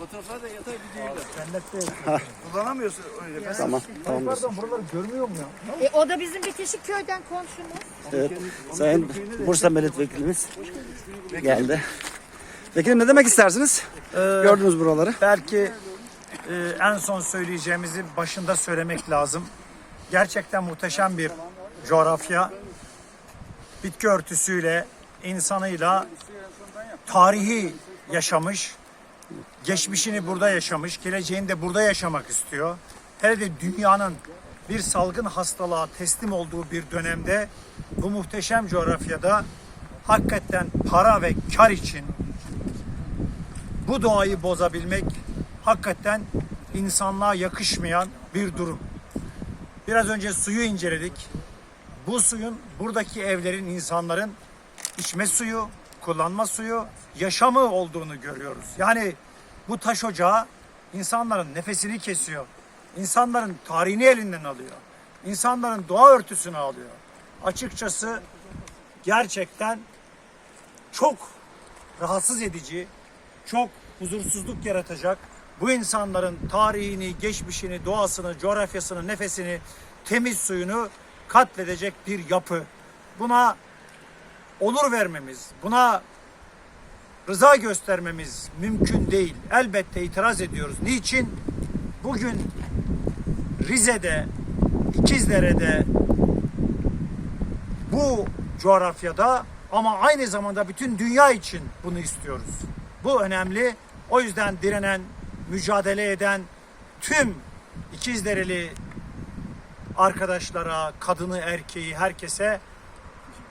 Fotoğraflar da yatay videoyla. Kullanamıyorsun öyle. Ben Tamam, tamam. Pardon buraları görmüyor mu ya? E, o da bizim Bitişik köyden komşumuz. Evet. Sayın Bursa Milletvekilimiz geldi. Vekilim ne demek istersiniz? Gördünüz buraları. Belki e, en son söyleyeceğimizi başında söylemek lazım. Gerçekten muhteşem bir coğrafya. Bitki örtüsüyle, insanıyla tarihi yaşamış. Geçmişini burada yaşamış, geleceğini de burada yaşamak istiyor. Hele de dünyanın bir salgın hastalığa teslim olduğu bir dönemde bu muhteşem coğrafyada hakikaten para ve kar için bu doğayı bozabilmek hakikaten insanlığa yakışmayan bir durum. Biraz önce suyu inceledik. Bu suyun buradaki evlerin insanların içme suyu, kullanma suyu, yaşamı olduğunu görüyoruz. Yani bu taş ocağı insanların nefesini kesiyor. İnsanların tarihini elinden alıyor. İnsanların doğa örtüsünü alıyor. Açıkçası gerçekten çok rahatsız edici, çok huzursuzluk yaratacak. Bu insanların tarihini, geçmişini, doğasını, coğrafyasını, nefesini, temiz suyunu katledecek bir yapı. Buna olur vermemiz, buna rıza göstermemiz mümkün değil. Elbette itiraz ediyoruz. Niçin? Bugün Rize'de, İkizdere'de, bu coğrafyada ama aynı zamanda bütün dünya için bunu istiyoruz. Bu önemli. O yüzden direnen, mücadele eden tüm İkizdereli arkadaşlara, kadını, erkeği, herkese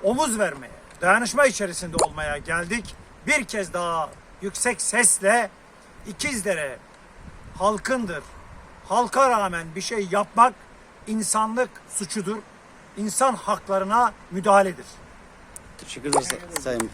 omuz vermeye, dayanışma içerisinde olmaya geldik. Bir kez daha yüksek sesle İkizdere halkındır. Halka rağmen bir şey yapmak insanlık suçudur. İnsan haklarına müdahaledir. Teşekkür ederiz Sayın.